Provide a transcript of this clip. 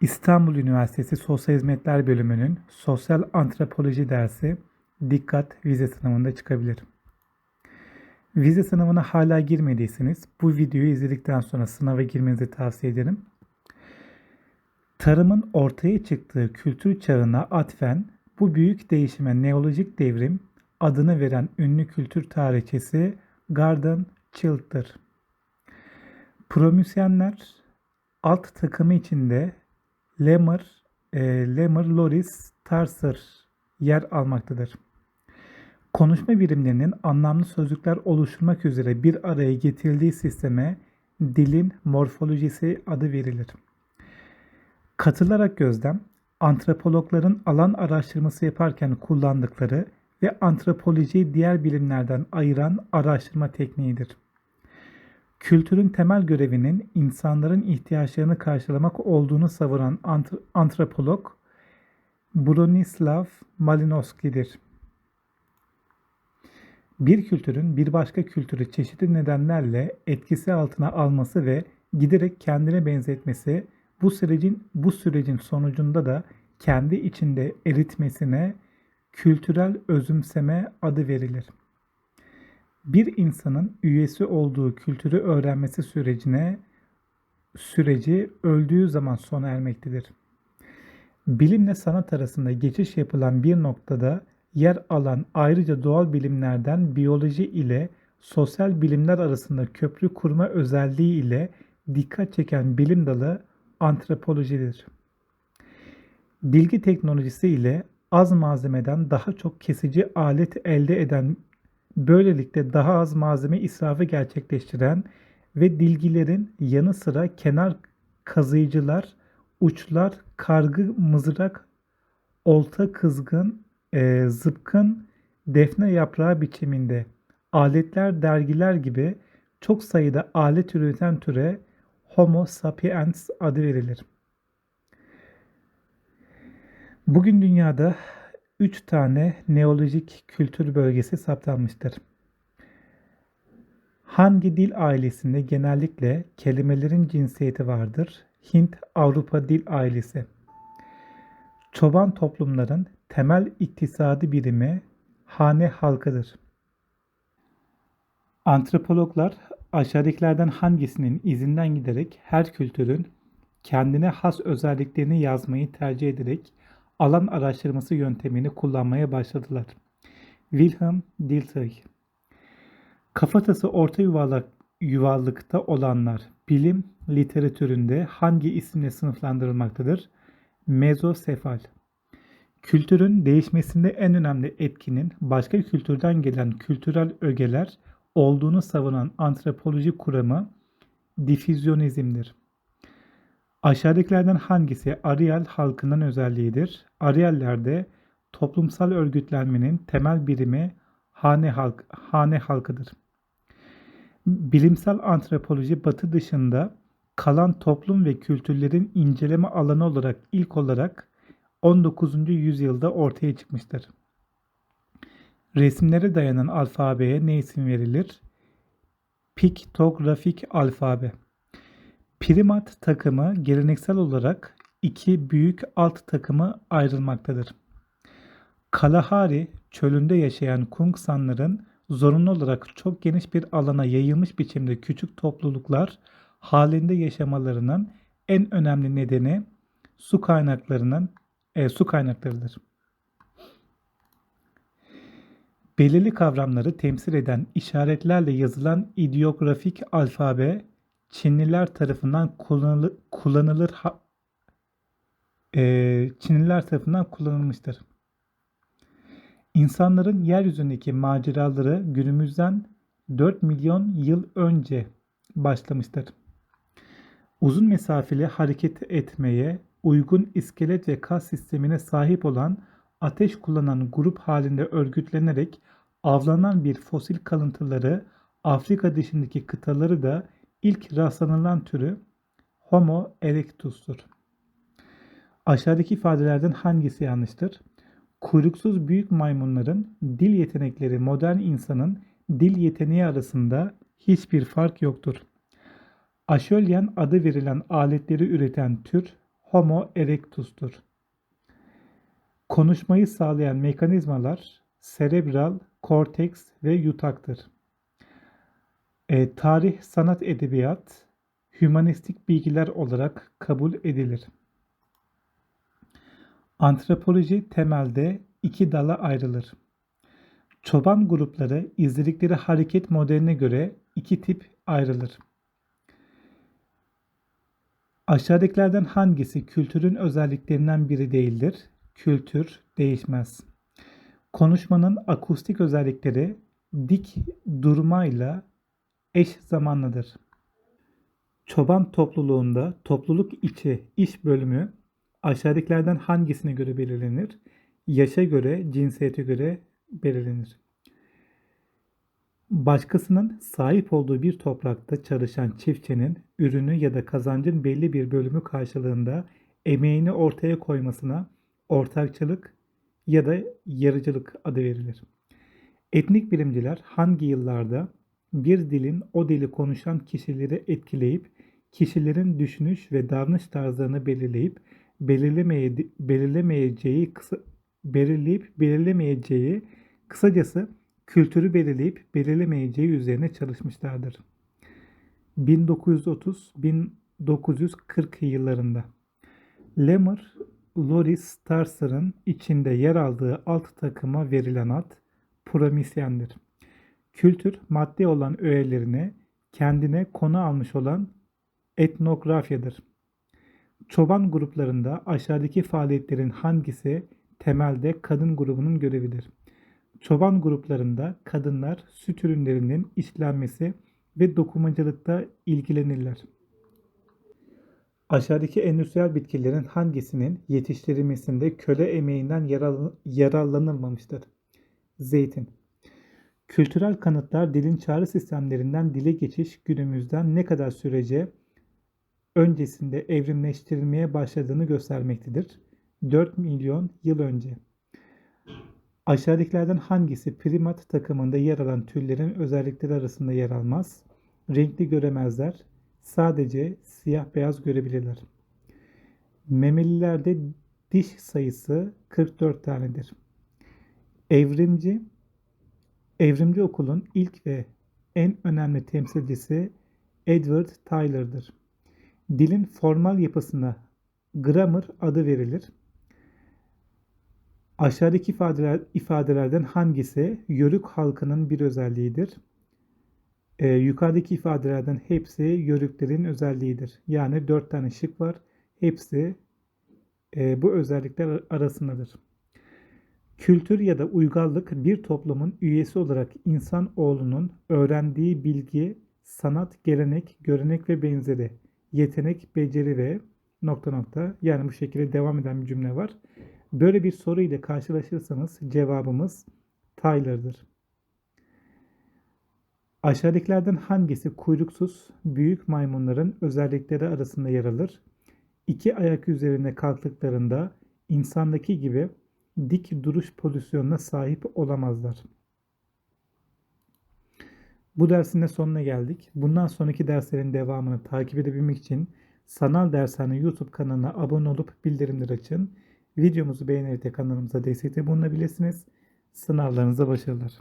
İstanbul Üniversitesi Sosyal Hizmetler Bölümünün Sosyal Antropoloji dersi dikkat vize sınavında çıkabilir. Vize sınavına hala girmediyseniz bu videoyu izledikten sonra sınava girmenizi tavsiye ederim. Tarımın ortaya çıktığı kültür çağına atfen bu büyük değişime neolojik devrim adını veren ünlü kültür tarihçisi Gordon Chilt'tir. Promüsyenler alt takımı içinde Lemur, e, Lemur Loris Tarser yer almaktadır. Konuşma birimlerinin anlamlı sözcükler oluşturmak üzere bir araya getirildiği sisteme dilin morfolojisi adı verilir. Katılarak gözlem, antropologların alan araştırması yaparken kullandıkları ve antropolojiyi diğer bilimlerden ayıran araştırma tekniğidir. Kültürün temel görevinin insanların ihtiyaçlarını karşılamak olduğunu savunan ant- antropolog Bronislav Malinowski'dir. Bir kültürün bir başka kültürü çeşitli nedenlerle etkisi altına alması ve giderek kendine benzetmesi bu sürecin bu sürecin sonucunda da kendi içinde eritmesine kültürel özümseme adı verilir. Bir insanın üyesi olduğu kültürü öğrenmesi sürecine süreci öldüğü zaman sona ermektedir. Bilimle sanat arasında geçiş yapılan bir noktada yer alan ayrıca doğal bilimlerden biyoloji ile sosyal bilimler arasında köprü kurma özelliği ile dikkat çeken bilim dalı antropolojidir. Bilgi teknolojisi ile az malzemeden daha çok kesici alet elde eden, böylelikle daha az malzeme israfı gerçekleştiren ve dilgilerin yanı sıra kenar kazıyıcılar, uçlar, kargı, mızrak, olta, kızgın, e, zıpkın, defne yaprağı biçiminde aletler, dergiler gibi çok sayıda alet üreten türe Homo sapiens adı verilir. Bugün dünyada 3 tane neolojik kültür bölgesi saptanmıştır. Hangi dil ailesinde genellikle kelimelerin cinsiyeti vardır? Hint-Avrupa dil ailesi. Çoban toplumların temel iktisadi birimi hane halkıdır. Antropologlar aşağıdakilerden hangisinin izinden giderek her kültürün kendine has özelliklerini yazmayı tercih ederek alan araştırması yöntemini kullanmaya başladılar. Wilhelm Dilthey Kafatası orta yuvarlak, yuvarlıkta olanlar bilim literatüründe hangi isimle sınıflandırılmaktadır? Mezosefal. Kültürün değişmesinde en önemli etkinin başka kültürden gelen kültürel ögeler olduğunu savunan antropoloji kuramı difüzyonizmdir. Aşağıdakilerden hangisi Ariel halkının özelliğidir? Ariellerde toplumsal örgütlenmenin temel birimi hane, halk, hane halkıdır. Bilimsel antropoloji batı dışında kalan toplum ve kültürlerin inceleme alanı olarak ilk olarak 19. yüzyılda ortaya çıkmıştır. Resimlere dayanan alfabeye ne isim verilir? Piktografik alfabe. Primat takımı geleneksel olarak iki büyük alt takımı ayrılmaktadır. Kalahari çölünde yaşayan Kungsanların zorunlu olarak çok geniş bir alana yayılmış biçimde küçük topluluklar halinde yaşamalarının en önemli nedeni su kaynaklarının e, su kaynaklarıdır. Belirli kavramları temsil eden işaretlerle yazılan ideografik alfabe Çinliler tarafından kullanılır, kullanılır ha, e, Çinliler tarafından kullanılmıştır. İnsanların yeryüzündeki maceraları günümüzden 4 milyon yıl önce başlamıştır. Uzun mesafeli hareket etmeye uygun iskelet ve kas sistemine sahip olan ateş kullanan grup halinde örgütlenerek avlanan bir fosil kalıntıları Afrika dışındaki kıtaları da ilk rastlanılan türü Homo erectus'tur. Aşağıdaki ifadelerden hangisi yanlıştır? Kuyruksuz büyük maymunların dil yetenekleri modern insanın dil yeteneği arasında hiçbir fark yoktur. Aşölyen adı verilen aletleri üreten tür Homo erectus'tur. Konuşmayı sağlayan mekanizmalar serebral, korteks ve yutaktır. E, tarih, sanat, edebiyat, hümanistik bilgiler olarak kabul edilir. Antropoloji temelde iki dala ayrılır. Çoban grupları izledikleri hareket modeline göre iki tip ayrılır. Aşağıdakilerden hangisi kültürün özelliklerinden biri değildir? Kültür değişmez. Konuşmanın akustik özellikleri dik durmayla eş zamanlıdır. Çoban topluluğunda topluluk içi iş bölümü aşağıdakilerden hangisine göre belirlenir? Yaşa göre, cinsiyete göre belirlenir. Başkasının sahip olduğu bir toprakta çalışan çiftçinin ürünü ya da kazancın belli bir bölümü karşılığında emeğini ortaya koymasına ortakçılık ya da yarıcılık adı verilir. Etnik bilimciler hangi yıllarda bir dilin o dili konuşan kişileri etkileyip kişilerin düşünüş ve davranış tarzlarını belirleyip belirlemeye, belirlemeyeceği kısa, belirleyip belirlemeyeceği kısacası kültürü belirleyip belirlemeyeceği üzerine çalışmışlardır. 1930-1940 yıllarında Lemmer, Loris Starsar'ın içinde yer aldığı alt takıma verilen ad Promisyendir. Kültür, madde olan öğelerine kendine konu almış olan etnografyadır. Çoban gruplarında aşağıdaki faaliyetlerin hangisi temelde kadın grubunun görevidir? Çoban gruplarında kadınlar süt ürünlerinin işlenmesi ve dokumacılıkta ilgilenirler. Aşağıdaki endüstriyel bitkilerin hangisinin yetiştirilmesinde köle emeğinden yararlanılmamıştır? Zeytin. Kültürel kanıtlar dilin çağrı sistemlerinden dile geçiş günümüzden ne kadar sürece öncesinde evrimleştirilmeye başladığını göstermektedir. 4 milyon yıl önce. Aşağıdakilerden hangisi primat takımında yer alan türlerin özellikleri arasında yer almaz? Renkli göremezler. Sadece siyah beyaz görebilirler. Memelilerde diş sayısı 44 tanedir. Evrimci Evrimci okulun ilk ve en önemli temsilcisi Edward Tyler'dır. Dilin formal yapısına grammar adı verilir. Aşağıdaki ifadeler, ifadelerden hangisi Yörük halkının bir özelliğidir? Ee, yukarıdaki ifadelerden hepsi Yörüklerin özelliğidir. Yani dört tane şık var. Hepsi e, bu özellikler arasındadır. Kültür ya da uygarlık bir toplumun üyesi olarak insan oğlunun öğrendiği bilgi, sanat, gelenek, görenek ve benzeri, yetenek, beceri ve nokta nokta yani bu şekilde devam eden bir cümle var. Böyle bir soru ile karşılaşırsanız cevabımız Tyler'dır. Aşağıdakilerden hangisi kuyruksuz büyük maymunların özellikleri arasında yer alır? İki ayak üzerine kalktıklarında insandaki gibi dik duruş pozisyonuna sahip olamazlar. Bu dersin de sonuna geldik. Bundan sonraki derslerin devamını takip edebilmek için Sanal Dershane YouTube kanalına abone olup bildirimleri açın. Videomuzu beğenerek de kanalımıza destekte bulunabilirsiniz. Sınavlarınıza başarılar.